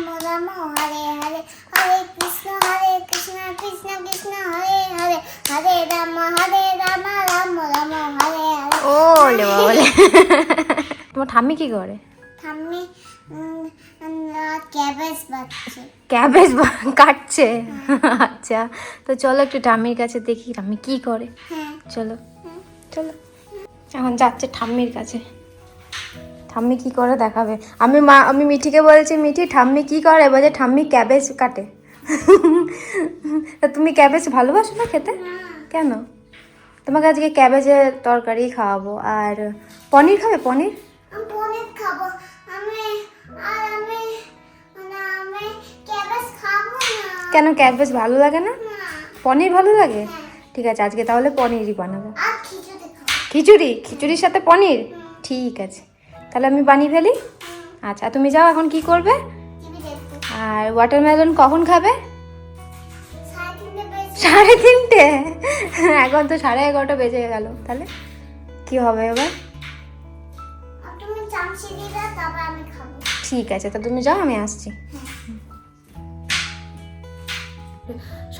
রাম রাম হরে হরে হরে কৃষ্ণ হরে কৃষ্ণ কৃষ্ণ কৃষ্ণ হরে হরে হরে রাম হরে রাম রাম রাম হরে হরে। ওলে বলে। তোমার ঠাম্মি কি করে? ঠাম্মি ক্যাবেজ ক্যাবেজ কাটছে? আচ্ছা তো চলো একটু ঠাম্মির কাছে দেখি ঠাম্মি কি করে। হ্যাঁ। চলো। চলো। এখন যাচ্ছে ঠাম্মির কাছে। ঠাম্মি কি করে দেখাবে? আমি মা আমি মিঠিকে বলেছি মিঠি ঠাম্মি কি করে? বলছে ঠাম্মি ক্যাবেজ কাটে। তুমি ক্যাবেজ ভালোবাসো না খেতে? কেন? তোমাকে আজকে ক্যাবেজের তরকারি খাওয়াবো। আর পনির খাবে? পনির? পনির খাব। আমি আর আমি না আমি ক্যাবেজ খাব না। কেন ক্যাবেজ ভালো লাগে না? পনির ভালো লাগে? ঠিক আছে আজকে তাহলে পনিরই বানাবো। খিচুড়ি খিচুড়ির সাথে পনির? ঠিক আছে। তাহলে আমি বানিয়ে ফেলি? আচ্ছা তুমি যাও এখন কি করবে? আর ওয়াটারমেলন কখন খাবে? সাড়ে তিনটে। এখন তো সাড়ে এগারোটা বেজে গেল। তাহলে কি হবে এবার? ঠিক আছে, তা তুমি যাও, আমি আসছি।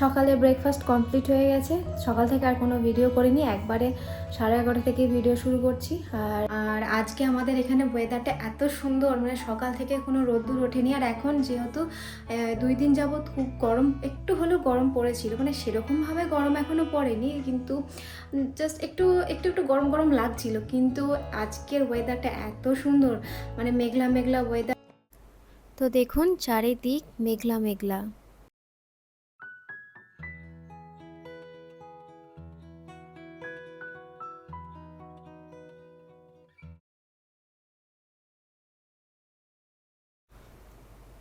সকালে ব্রেকফাস্ট কমপ্লিট হয়ে গেছে। সকাল থেকে আর কোনো ভিডিও করিনি, একবারে সাড়ে এগারোটা থেকে ভিডিও শুরু করছি। আর আর আজকে আমাদের এখানে ওয়েদারটা এত সুন্দর মানে সকাল থেকে কোনো রোদ্দুর ওঠেনি। আর এখন যেহেতু দুই দিন যাবৎ খুব গরম, একটু হলেও গরম পড়েছিল মানে সেরকমভাবে গরম এখনও পড়েনি, কিন্তু জাস্ট একটু একটু একটু গরম গরম লাগছিল। কিন্তু আজকের ওয়েদারটা এত সুন্দর মানে মেঘলা মেঘলা ওয়েদার তো দেখুন, চারিদিক মেঘলা মেঘলা।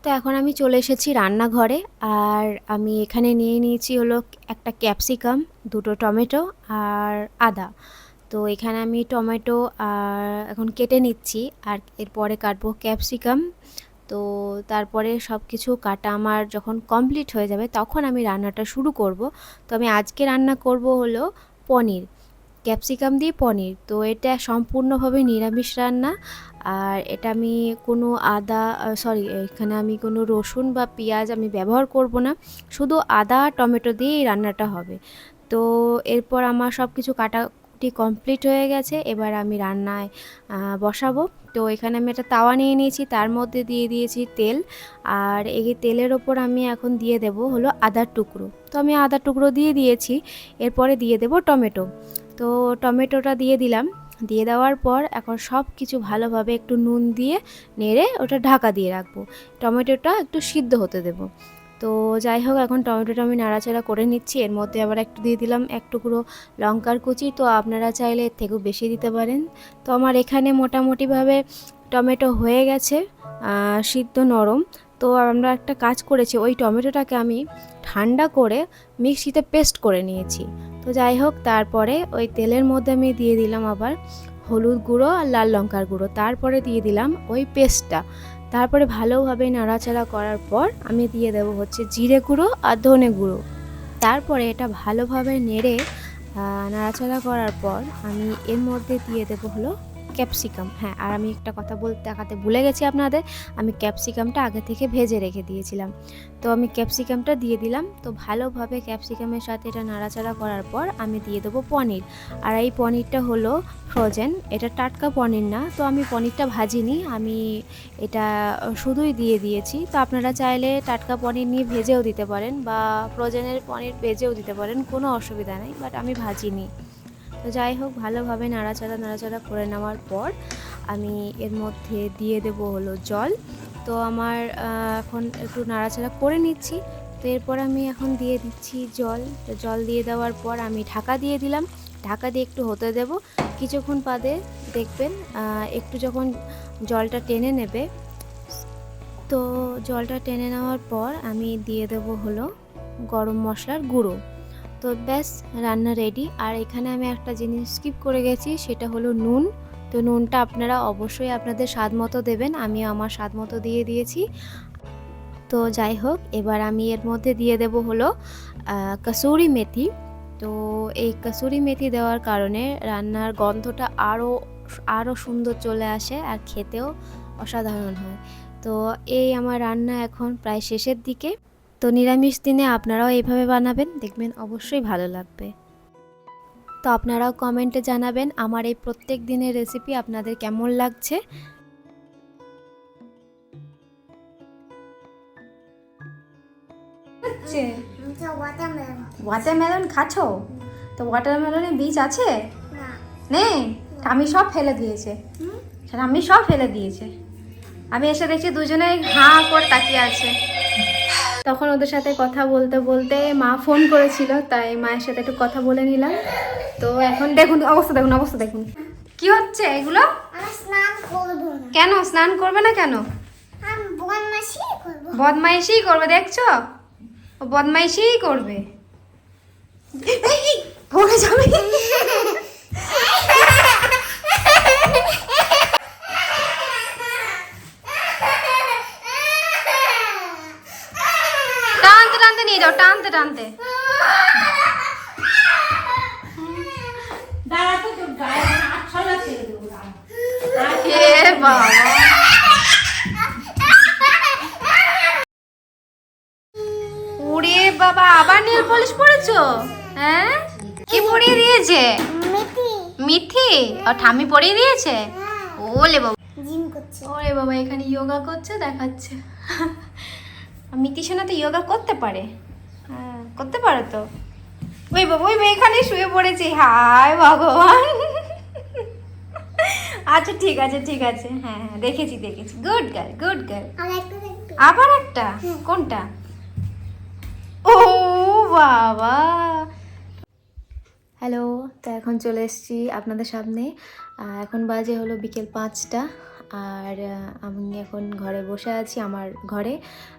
তো এখন আমি চলে এসেছি রান্নাঘরে আর আমি এখানে নিয়ে নিয়েছি হলো একটা ক্যাপসিকাম, দুটো টমেটো আর আদা। তো এখানে আমি টমেটো আর এখন কেটে নিচ্ছি আর এরপরে কাটবো ক্যাপসিকাম। তো তারপরে সব কিছু কাটা আমার যখন কমপ্লিট হয়ে যাবে তখন আমি রান্নাটা শুরু করব। তো আমি আজকে রান্না করব হলো পনির, ক্যাপসিকাম দিয়ে পনির। তো এটা সম্পূর্ণভাবে নিরামিষ রান্না আর এটা আমি কোনো আদা সরি এখানে আমি কোনো রসুন বা পেঁয়াজ আমি ব্যবহার করব না। শুধু আদা, টমেটো দিয়ে রান্নাটা হবে। তো এরপর আমার সব কিছু কাটাকুটি কমপ্লিট হয়ে গেছে। এবার আমি রান্নায় বসাবো। তো এখানে আমি একটা তাওয়া নিয়ে নিয়েছি। তার মধ্যে দিয়ে দিয়েছি তেল। আর এই তেলের ওপর আমি এখন দিয়ে দেব হলো আদার টুকরো। তো আমি আদার টুকরো দিয়ে দিয়েছি। এরপরে দিয়ে দেব টমেটো। তো টমেটোটা দিয়ে দিলাম। দিয়ে দেওয়ার পর এখন সব কিছু ভালোভাবে একটু নুন দিয়ে নেড়ে ওটা ঢাকা দিয়ে রাখব। টমেটোটা একটু সিদ্ধ হতে দেবো। তো যাই হোক, এখন টমেটোটা আমি নাড়াচাড়া করে নিচ্ছি। এর মধ্যে আবার একটু দিয়ে দিলাম এক টুকরো লঙ্কার কুচি। তো আপনারা চাইলে এর থেকেও বেশি দিতে পারেন। তো আমার এখানে মোটামুটিভাবে টমেটো হয়ে গেছে সিদ্ধ নরম। তো আমরা একটা কাজ করেছি, ওই টমেটোটাকে আমি ঠান্ডা করে মিক্সিতে পেস্ট করে নিয়েছি। তো যাই হোক, তারপরে ওই তেলের মধ্যে আমি দিয়ে দিলাম আবার হলুদ গুঁড়ো আর লাল লঙ্কার গুঁড়ো। তারপরে দিয়ে দিলাম ওই পেস্টটা। তারপরে ভালোভাবে নাড়াচাড়া করার পর আমি দিয়ে দেব হচ্ছে জিরে গুঁড়ো আর ধনে গুঁড়ো। তারপরে এটা ভালোভাবে নেড়ে নাড়াচাড়া করার পর আমি এর মধ্যে দিয়ে দেবো হলো ক্যাপসিকাম। হ্যাঁ আর আমি একটা কথা বলতে দেখাতে ভুলে গেছি আপনাদের। আমি ক্যাপসিকামটা আগে থেকে ভেজে রেখে দিয়েছিলাম। তো আমি ক্যাপসিকামটা দিয়ে দিলাম। তো ভালোভাবে ক্যাপসিকামের সাথে এটা নাড়াচাড়া করার পর আমি দিয়ে দেবো পনির। আর এই পনিরটা হলো ফ্রোজেন। এটা টাটকা পনির না। তো আমি পনিরটা ভাজিনি। আমি এটা শুধুই দিয়ে দিয়েছি। তো আপনারা চাইলে টাটকা পনির নিয়ে ভেজেও দিতে পারেন বা ফ্রোজেনের পনির ভেজেও দিতে পারেন। কোনো অসুবিধা নেই। বাট আমি ভাজিনি। তো যাই হোক, ভালোভাবে নাড়াচাড়া নাড়াচাড়া করে নেওয়ার পর আমি এর মধ্যে দিয়ে দেব হলো জল। তো আমার এখন একটু নাড়াচাড়া করে নিচ্ছি। তো এরপর আমি এখন দিয়ে দিচ্ছি জল। তো জল দিয়ে দেওয়ার পর আমি ঢাকা দিয়ে দিলাম। ঢাকা দিয়ে একটু হতে দেব। কিছুক্ষণ বাদে দেখবেন একটু যখন জলটা টেনে নেবে, তো জলটা টেনে নেওয়ার পর আমি দিয়ে দেব হলো গরম মশলার গুঁড়ো। তো ব্যাস, রান্না রেডি আর এখানে আমি একটা জিনিস স্কিপ করে গেছি, সেটা হলো নুন। তো নুনটা আপনারা অবশ্যই আপনাদের স্বাদ মতো দেবেন আমি আমার স্বাদ মতো দিয়ে দিয়েছি। তো যাই হোক, এবার আমি এর মধ্যে দিয়ে দেব হলো কাসুরি মেথি। তো এই কাসুরি মেথি দেওয়ার কারণে রান্নার গন্ধটা আরও আরও সুন্দর চলে আসে আর খেতেও অসাধারণ হয়। তো এই আমার রান্না এখন প্রায় শেষের দিকে। তো নিরামিষ দিনে আপনারাও এইভাবে বানাবেন দেখবেন অবশ্যই ভালো লাগবে। তো আপনারাও কমেন্টে জানাবেন আমার এই প্রত্যেক দিনের রেসিপি আপনাদের কেমন লাগছে। ওয়াটারমেলন ওয়াটারমেলন খাচ্ছো? তো ওয়াটারমেলনের বীজ আছে? না। নেই? আমি সব ফেলে দিয়েছে। আমি সব ফেলে দিয়েছে। আমি এসে দেখছি দুজনে হাঁ করে তাকিয়ে আছে। তখন ওদের সাথে কথা বলতে বলতে মা ফোন করেছিল তাই মায়ের সাথে একটু কথা বলে নিলাম। তো এখন দেখুন অবস্থা দেখুন অবস্থা দেখুন। কি হচ্ছে এগুলো? কেন স্নান করবে না কেন? বদমাইশি করবে। দেখছ? ও বদমাইশিই করবে। পড়ে যাবে টানতে টানতে নিয়ে যাও টানতে টানতে এ বাবা ওরে বাবা আবার নেল পলিশ পরেছো? হ্যাঁ? কি পরিয়ে দিয়েছে? মিথি ঠাম্মি পরিয়ে দিয়েছে? ওলে বাবা। জিম করছে। ওরে বাবা এখানে যোগা করছে দেখাচ্ছে। মিতি সোনা তো যোগা করতে পারে? হ্যাঁ করতে পারে তো? ওই বাবা ওই এখানে শুয়ে পড়েছি। হায় ভগবান। আচ্ছা ঠিক আছে ঠিক আছে। হ্যাঁ হ্যাঁ দেখেছি দেখেছি। গুড গার্ল গুড গার্ল আর একটা দেখবে আবার একটা? কোনটা? ও বাবা। হ্যালো তা এখন চলে এসেছি আপনাদের সামনে। এখন বাজে হলো বিকেল পাঁচটা। আর আমি এখন ঘরে বসে আছি আমার ঘরে।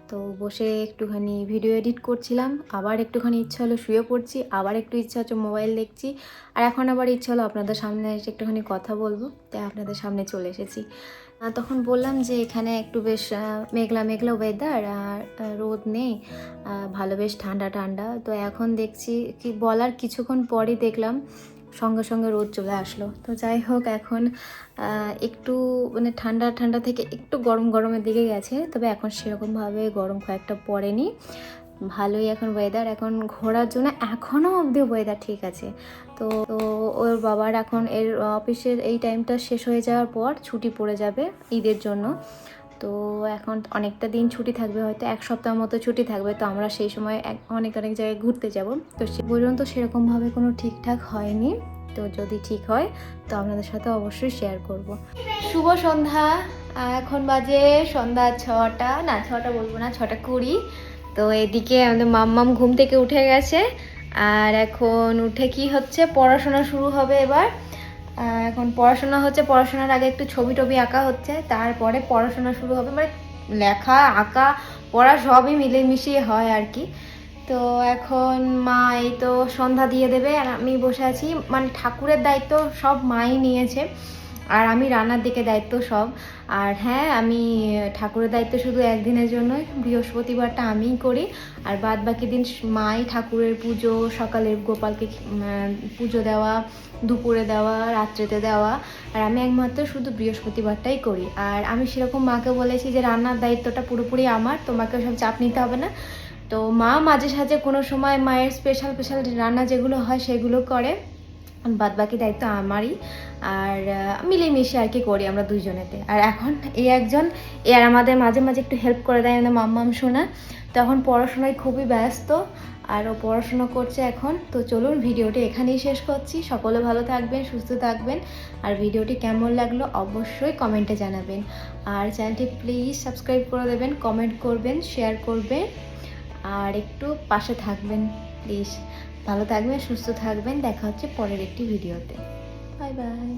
তো বসে একটুখানি ভিডিও এডিট করছিলাম, আবার একটুখানি ইচ্ছা হলো শুয়ে পড়ছি, আবার একটু ইচ্ছা হচ্ছে মোবাইল দেখছি, আর এখন আবার ইচ্ছা হলো আপনাদের সামনে এসে একটুখানি কথা বলব, তাই আপনাদের সামনে চলে এসেছি। তখন বললাম যে এখানে একটু বেশ মেঘলা মেঘলা ওয়েদার আর রোদ নেই ভালো বেশ ঠান্ডা ঠান্ডা। তো এখন দেখছি কি বলার কিছুক্ষণ পরই দেখলাম সঙ্গে সঙ্গে রোদ চলে আসলো। তো যাই হোক, এখন একটু মানে ঠান্ডা ঠান্ডা থেকে একটু গরম, গরমের দিকে গেছে। তবে এখন সেরকমভাবে গরম কয়েকটা পড়েনি। ভালোই এখন ওয়েদার এখন ঘোরার জন্য এখনও অবধি ওয়েদার ঠিক আছে। তো তো ওর বাবার এখন এর অফিসের এই টাইমটা শেষ হয়ে যাওয়ার পর ছুটি পড়ে যাবে ঈদের জন্য। তো এখন অনেকটা দিন ছুটি থাকবে, হয়তো এক সপ্তাহ মতো ছুটি থাকবে, তো আমরা সেই সময় এক- অনেক অনেক জায়গায় ঘুরতে যাব। তো সে পর্যন্ত সেরকমভাবে কোনো ঠিকঠাক হয়নি, তো যদি ঠিক হয়, তো আপনাদের সাথে অবশ্যই শেয়ার করব। শুভ সন্ধ্যা এখন বাজে সন্ধ্যা ছটা, না ছটা বলব না, ছটা কুড়ি। তো এদিকে আমাদের মাম্মাম ঘুম থেকে উঠে গেছে, আর এখন উঠে কি হচ্ছে, পড়াশোনা শুরু হবে এবার। এখন পড়াশোনা হচ্ছে, পড়াশোনার আগে একটু ছবি টবি আঁকা হচ্ছে, তারপরে পড়াশোনা শুরু হবে মানে লেখা, আঁকা, পড়া সবই মিলেমিশিয়ে হয় আর কি। তো এখন মা এই তো সন্ধ্যা দিয়ে দেবে, আর আমি বসে আছি মানে ঠাকুরের দায়িত্ব সব মাই নিয়েছে। আর আমি রান্নার দিকে দায়িত্ব সব। আর হ্যাঁ আমি ঠাকুরের দায়িত্ব শুধু একদিনের জন্যই, বৃহস্পতিবারটা আমিই করি। আর বাদ বাকি দিন মাই ঠাকুরের পুজো সকালে গোপালকে পুজো দেওয়া, দুপুরে দেওয়া, রাত্রেতে দেওয়া। আর আমি একমাত্র শুধু বৃহস্পতিবারটাই করি। আর আমি সেরকম মাকে বলেছি যে, রান্নার দায়িত্বটা পুরোপুরি আমার তোমাকে সব চাপ নিতে হবে না। তো মা মাঝে সাঝে কোনো সময় মায়ের স্পেশাল স্পেশাল রান্না যেগুলো হয় সেগুলো করে। বাদ বাকি দায়িত্ব আমারই। আর মিলেমিশে আর কি করি আমরা দুইজনেতে। আর এখন এই একজন, এ আর আমাদের মাঝে মাঝে একটু হেল্প করে দেয় আমাদের মাম্মাম শোনা। তখন পড়াশোনায় খুবই ব্যস্ত, আর ও পড়াশোনা করছে এখন। তো চলুন ভিডিওটি এখানেই শেষ করছি। সকলে ভালো থাকবেন, সুস্থ থাকবেন। আর ভিডিওটি কেমন লাগল অবশ্যই কমেন্টে জানাবেন। আর চ্যানেলটি প্লিজ সাবস্ক্রাইব করে দেবেন কমেন্ট করবেন শেয়ার করবেন। আর একটু পাশে থাকবেন। প্লিজ ভালো থাকবেন সুস্থ থাকবেন। দেখা হচ্ছে পরের একটি ভিডিওতে। Bye bye.